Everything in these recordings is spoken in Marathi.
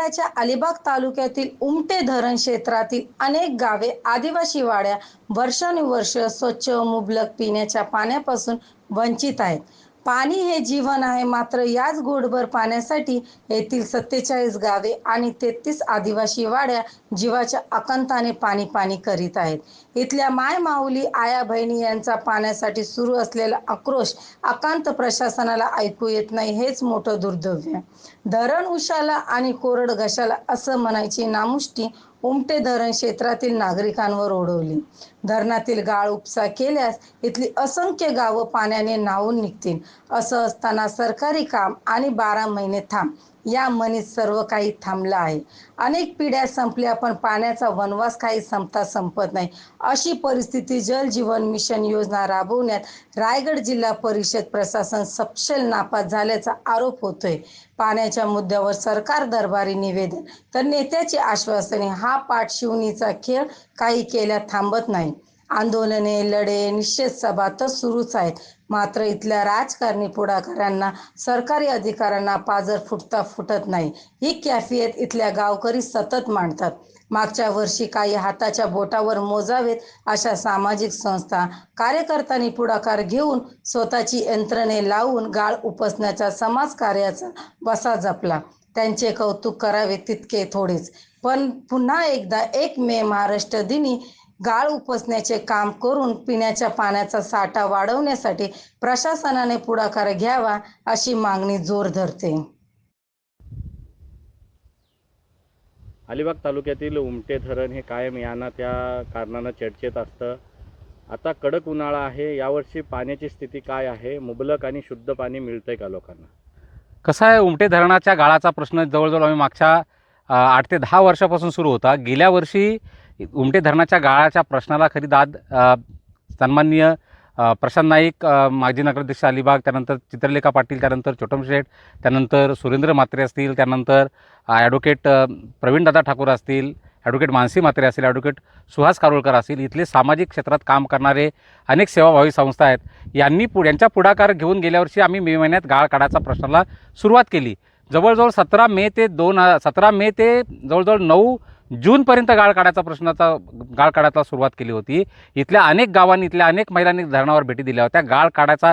मराठवाड्याच्या अलिबाग तालुक्यातील उमटे धरण क्षेत्रातील अनेक गावे आदिवासी वाड्या वर्षानुवर्ष स्वच्छ मुबलक पिण्याच्या पाण्यापासून वंचित आहेत. पाणी हे जीवन आहे मात्र याच गोडभर पाण्यासाठी येथील सत्तेचाळीस गावे आणि तेहतीस आदिवासी वाड्या जीवाच्या आकांताने पाणी पाणी करीत आहेत. इथल्या माय माऊली आया बहिणी यांचा पाण्यासाठी सुरू असलेला आक्रोश आकांत प्रशासनाला ऐकू येत नाही हेच मोठं दुर्दैव धरण उशाला आणि कोरड घशाला असं म्हणायची नामुष्टी उमटे धरण क्षेत्रातील नागरिकांवर ओढवली. धरणातील गाळ उपसा केल्यास इथली असंख्य गावं पाण्याने न्हावून निघतील. असं असताना सरकारी काम आणि बारा महिने थांब. या मनीत सर्व काही थांबलं आहे. अनेक पिढ्या संपल्या पण पाण्याचा वनवास काही संपता संपत नाही. अशी परिस्थिती जल जीवन मिशन योजना राबवण्यात रायगड जिल्हा परिषद प्रशासन सपशेल नापास झाल्याचा आरोप होतोय. पाण्याच्या मुद्द्यावर सरकार दरबारी निवेदन तर नेत्याची आश्वासने हा पाठ शिवणीचा खेळ काही केल्या थांबत नाही. आंदोलने लढे निषेध सभा तर सुरूच आहेत. मात्र इथल्या राजकारणी पुढाकारांना सरकारी अधिकाऱ्यांना पाजर फुटता फुटत नाही. ही कॅफियत इथल्या गावकरी सतत मांडतात. मागच्या वर्षी काही हाताच्या बोटावर मोजावेत अशा सामाजिक संस्था कार्यकर्त्यांनी पुढाकार घेऊन स्वतःची यंत्रणे लावून गाळ उपसण्याच्या समाजकार्याचा वसा जपला. त्यांचे कौतुक करावे तितके थोडेच. पण पुन्हा एकदा एक मे महाराष्ट्र दिनी गाळ उपसण्याचे काम करून पिण्याच्या पाण्याचा साठा वाढवण्यासाठी प्रशासनाने पुढाकार घ्यावा अशी मागणी जोर धरते. अलिबाग तालुक्यातील उमटे धरण हे कायम याना त्या कारणानं चर्चेत असतं. आता कडक उन्हाळा आहे यावर्षी पाण्याची स्थिती काय आहे? मुबलक आणि शुद्ध पाणी मिळतंय का लोकांना? कसं आहे उमटे धरणाच्या गाळाचा प्रश्न जवळजवळ आम्ही मागच्या आठ ते दहा वर्षापासून सुरू होता. गेल्या वर्षी उमटे धरणाच्या गाळाच्या प्रश्नाला खरी दाद सन्माननीय प्रशांत नाईक माजी नगराध्यक्ष अलिबाग त्यानंतर चित्रलेखा पाटील त्यानंतर छोटम शेठ त्यानंतर सुरेंद्र म्हात्रे असतील त्यानंतर ॲडव्होकेट प्रवीणदादा ठाकूर असतील ॲडव्होकेट मानसी म्हात्रे असतील ॲडव्होकेट सुहास कारोळकर असतील इथले सामाजिक क्षेत्रात काम करणारे अनेक सेवाभावी संस्था आहेत. यांनी पु यांच्या पुढाकार घेऊन गेल्या वर्षी आम्ही मे महिन्यात गाळ काढायचा प्रश्नाला सुरुवात केली. जवळजवळ सतरा मे ते दोन सतरा मे ते जवळजवळ नऊ जूनपर्यंत गाळ काढायचा प्रश्नाचा गाळ काढायला सुरुवात केली होती. इथल्या अनेक गावांनी इथल्या अनेक महिलांनी धरणावर भेटी दिल्या होत्या. गाळ काढायचा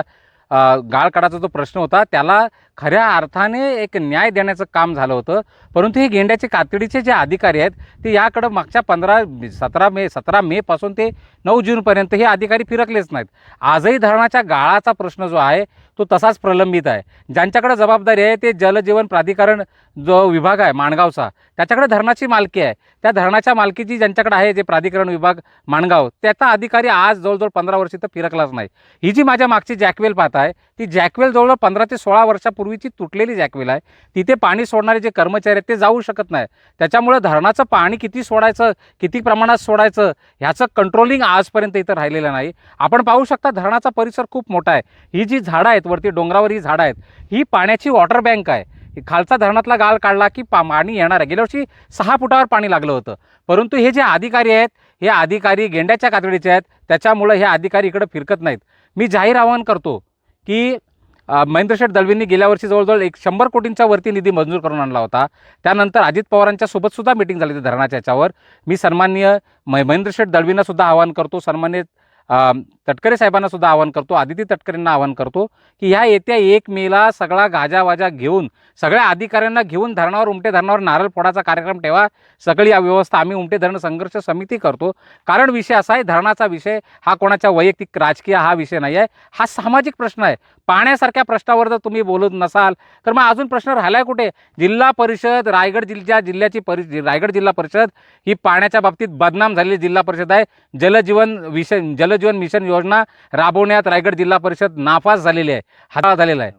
गाळ काढायचा जो प्रश्न होता त्याला खऱ्या अर्थाने एक न्याय देण्याचं काम झालं होतं. परंतु हे गेंड्याचे कातडीचे जे अधिकारी आहेत ते याकडं मागच्या पंधरा सतरा मे सतरा मेपासून ते नऊ जूनपर्यंत हे अधिकारी फिरकलेच नाहीत. आजही धरणाच्या गाळाचा प्रश्न जो आहे तो तसाच प्रलंबित आहे. ज्यांच्याकडे जबाबदारी आहे ते जलजीवन प्राधिकरण जो विभाग आहे माणगावचा त्याच्याकडे धरणाची मालकी आहे. त्या धरणाच्या मालकीची ज्यांच्याकडे आहे जे प्राधिकरण विभाग माणगाव त्याचा अधिकारी आज जवळजवळ पंधरा वर्षी तर फिरकलाच नाही. ही जी माझ्या मागची जॅकवेल पाहत आहे ती जॅकवेल जवळजवळ पंधरा ते सोळा वर्षापूर्वी वर्षापूर्वीची तुटलेली जॅकवेल आहे. तिथे पाणी सोडणारे जे कर्मचारी आहेत ते जाऊ शकत नाही. त्याच्यामुळे धरणाचं पाणी किती सोडायचं किती प्रमाणात सोडायचं ह्याचं कंट्रोलिंग आजपर्यंत इथं राहिलेलं नाही. आपण पाहू शकता धरणाचा परिसर खूप मोठा आहे. ही जी झाडं आहेत वरती डोंगरावर ही झाडं आहेत ही पाण्याची वॉटर बँक आहे. खालचा धरणातला गाळ काढला की पा पाणी येणार आहे. गेल्या वर्षी सहा फुटावर पाणी लागलं होतं. परंतु हे जे अधिकारी आहेत हे अधिकारी गेंड्याच्या कातडीचे आहेत. त्याच्यामुळं हे अधिकारी इकडं फिरकत नाहीत. मी जाहीर आवाहन करतो की महेंद्र शेठ दळवींनी गेल्या वर्षी जवळजवळ एक शंभर कोटींच्या वरती निधी मंजूर करून आणला होता. त्यानंतर अजित पवारांच्या सोबत सुद्धा मिटिंग झाली होती धरणाच्या याच्यावर. मी सन्मान्य म महेंद्र शेठ आवाहन करतो सन्मान्य तटकरे साहेबांना सुद्धा आवाहन करतो आदिती तटकरेंना आवाहन करतो की ह्या येत्या एक मेला सगळा गाजावाजा घेऊन सगळ्या अधिकाऱ्यांना घेऊन धरणावर उमटे धरणावर नारळ फोडाचा कार्यक्रम ठेवा. सगळी या व्यवस्था आम्ही उमटे धरण संघर्ष समिती करतो. कारण विषय असा आहे धरणाचा विषय हा कोणाच्या वैयक्तिक राजकीय हा विषय नाही आहे हा सामाजिक प्रश्न आहे. पाण्यासारख्या प्रश्नावर जर तुम्ही बोलत नसाल तर मग अजून प्रश्न राहिलाय कुठे? जिल्हा परिषद रायगड जिल्ह्या जिल्ह्याची परि रायगड जिल्हा परिषद ही पाण्याच्या बाबतीत बदनाम झालेली जिल्हा परिषद आहे. जलजीवन विषय जलजीवन मिशन योजना राबवण्यात रायगड जिल्हा परिषद नापास झालेली आहे हाताळा झालेला आहे.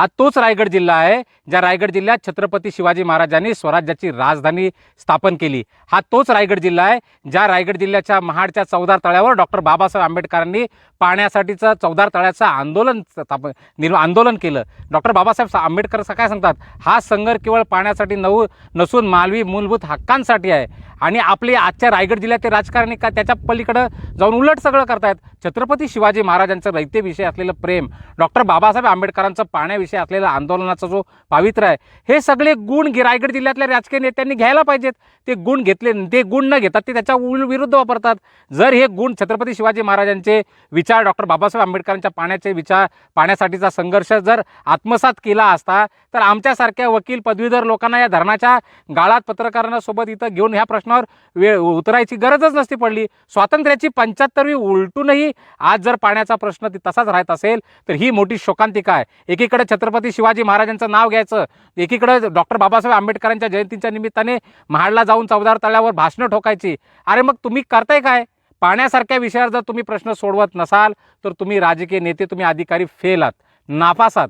हा तोच रायगड जिल्हा आहे ज्या रायगड जिल्ह्यात छत्रपती शिवाजी महाराजांनी स्वराज्याची राजधानी स्थापन केली. हा तोच रायगड जिल्हा आहे ज्या रायगड जिल्ह्याच्या महाडच्या चौदार तळ्यावर डॉक्टर बाबासाहेब आंबेडकरांनी पाण्यासाठीचं चौदार तळ्याचं आंदोलन स्थाप निर् आंदोलन केलं. डॉक्टर बाबासाहेब आंबेडकर काय सांगतात? हा संघर्ष केवळ पाण्यासाठी नऊ नसून मालवी मूलभूत हक्कांसाठी आहे. आणि आपले आजच्या रायगड जिल्ह्याचे राजकारणी का त्याच्या पलीकडं जाऊन उलट सगळं करतायत? छत्रपती शिवाजी महाराजांचं रयतेविषयी असलेलं प्रेम डॉक्टर बाबासाहेब आंबेडकरांचं पाण्याविषयी असलेलं आंदोलनाचा जो पावित्र्य आहे हे सगळे गुण रायगड जिल्ह्यातल्या राजकीय नेत्यांनी घ्यायला पाहिजेत. ते गुण घेतले ते गुण न घेतात ते त्याच्या विरुद्ध वापरतात. जर हे गुण छत्रपती शिवाजी महाराजांचे विचार डॉक्टर बाबासाहेब आंबेडकरांच्या पाण्याचे विचार पाण्यासाठीचा संघर्ष जर आत्मसात केला असता तर आमच्यासारख्या वकील पदवीधर लोकांना या धरणाच्या गाळात पत्रकारांसोबत इथं घेऊन ह्या प्रश्नावर वेळ उतरायची गरजच नसती पडली. स्वातंत्र्याची पंच्याहत्तरवी उलटूनही आज जर पाण्याचा प्रश्न ती तसाच राहत असेल तर ही मोठी शोकांतिका आहे. एकीकडे छत्रपती शिवाजी महाराजांचं नाव घ्यायचं. एकीकडे डॉक्टर बाबासाहेब आंबेडकरांच्या जयंतीच्या निमित्ताने महाडला जाऊन चौदार तळ्यावर भाषणं ठोकायची. अरे मग तुम्ही करताय काय? पाण्यासारख्या विषयावर जर तुम्ही प्रश्न सोडवत नसाल तर तुम्ही राजकीय नेते तुम्ही अधिकारी फेल आहात. नापासात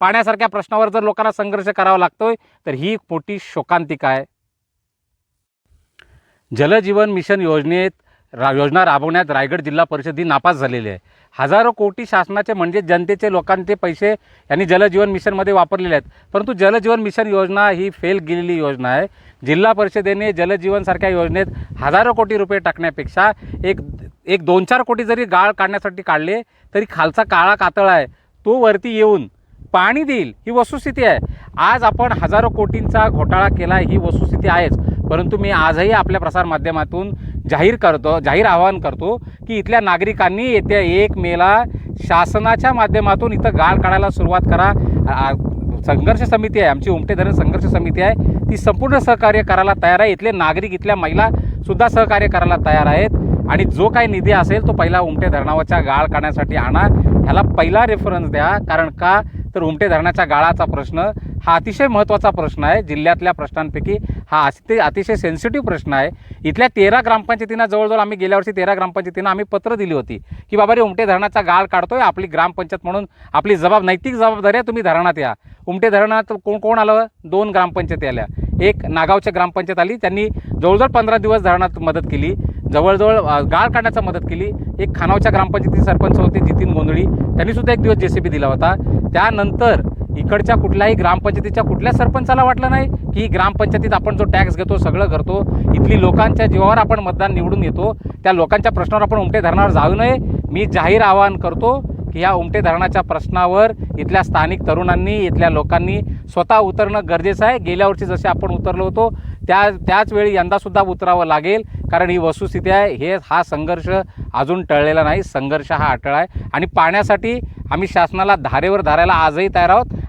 पाण्यासारख्या प्रश्नावर जर लोकांना संघर्ष करावा लागतोय तर ही मोठी शोकांतिका आहे. जलजीवन मिशन योजनेत रा योजना राबवण्यात रायगड जिल्हा परिषद ही नापास झालेली आहे. हजारो कोटी शासनाचे म्हणजे जनतेचे लोकांचे पैसे यांनी जलजीवन मिशनमध्ये वापरलेले आहेत. परंतु जलजीवन मिशन योजना ही फेल गेलेली योजना आहे. जिल्हा परिषदेने जलजीवनसारख्या योजनेत हजारो कोटी रुपये टाकण्यापेक्षा एक एक दोन चार कोटी जरी गाळ काढण्यासाठी काढले तरी खालचा काळा कातळा आहे. तो वरती येऊन पाणी देईल ही वस्तुस्थिती आहे. आज आपण हजारो कोटींचा घोटाळा केला ही वस्तुस्थिती आहेच. परंतु मी आजही आपल्या प्रसारमाध्यमातून जाहीर करतो जाहीर आवाहन करतो की इथल्या नागरिकांनी येत्या एक मेला शासनाच्या माध्यमातून इथं गाळ काढायला सुरुवात करा. संघर्ष समिती आहे आमची उमटे धरण संघर्ष समिती आहे. ती संपूर्ण सहकार्य करायला तयार आहे. इथले नागरिक इथल्या महिलासुद्धा सहकार्य करायला तयार आहेत. आणि जो काही निधी असेल तो पहिला उमटे धरणावरच्या गाळ काढण्यासाठी आणा. ह्याला पहिला रेफरन्स द्या. कारण का? तर उमटे धरणाच्या गाळाचा प्रश्न हा अतिशय महत्त्वाचा प्रश्न आहे. जिल्ह्यातल्या प्रश्नांपैकी हा अति अतिशय सेन्सिटिव्ह प्रश्न आहे. इथल्या तेरा ग्रामपंचायतींना जवळजवळ आम्ही गेल्या वर्षी तेरा ग्रामपंचायतींना आम्ही पत्र दिली होती की बाबा रे उमटे धरणाचा गाळ काढतोय आपली ग्रामपंचायत म्हणून आपली जबाब नैतिक जबाबदारी आहे तुम्ही धरणात या. उमटे धरणात कोण कोण आलं? दोन ग्रामपंचायती आल्या. एक नागावच्या ग्रामपंचायत आली. त्यांनी जवळजवळ पंधरा दिवस धरणात मदत केली. जवळजवळ गाळ काढण्याचा मदत केली. एक खानावच्या ग्रामपंचायतीचे सरपंच होते जितीन गोंधळी. त्यांनीसुद्धा एक दिवस जे सी बी दिला होता. त्यानंतर इकडच्या कुठल्याही ग्रामपंचायतीच्या कुठल्या सरपंचाला वाटलं नाही की ग्रामपंचायतीत आपण जो टॅक्स घेतो सगळं करतो इथली लोकांच्या जीवावर आपण मतदान निवडून येतो त्या लोकांच्या प्रश्नावर आपण उमटे धरणावर जाऊ नये. मी जाहीर आवाहन करतो की या उमटे धरणाच्या प्रश्नावर इथल्या स्थानिक तरुणांनी इथल्या लोकांनी स्वतः उतरणं गरजेचं आहे. गेल्या वर्षी जसे आपण उतरलो होतो त्या त्याच वेळी यंदासुद्धा उतरावं लागेल कारण ही वस्तुस्थिती आहे. हे हा संघर्ष अजून टळलेला नाही. संघर्ष हा अटळ आहे. आणि पाण्यासाठी आम्ही शासनाला धारेवर धारायला आजही तयार आहोत.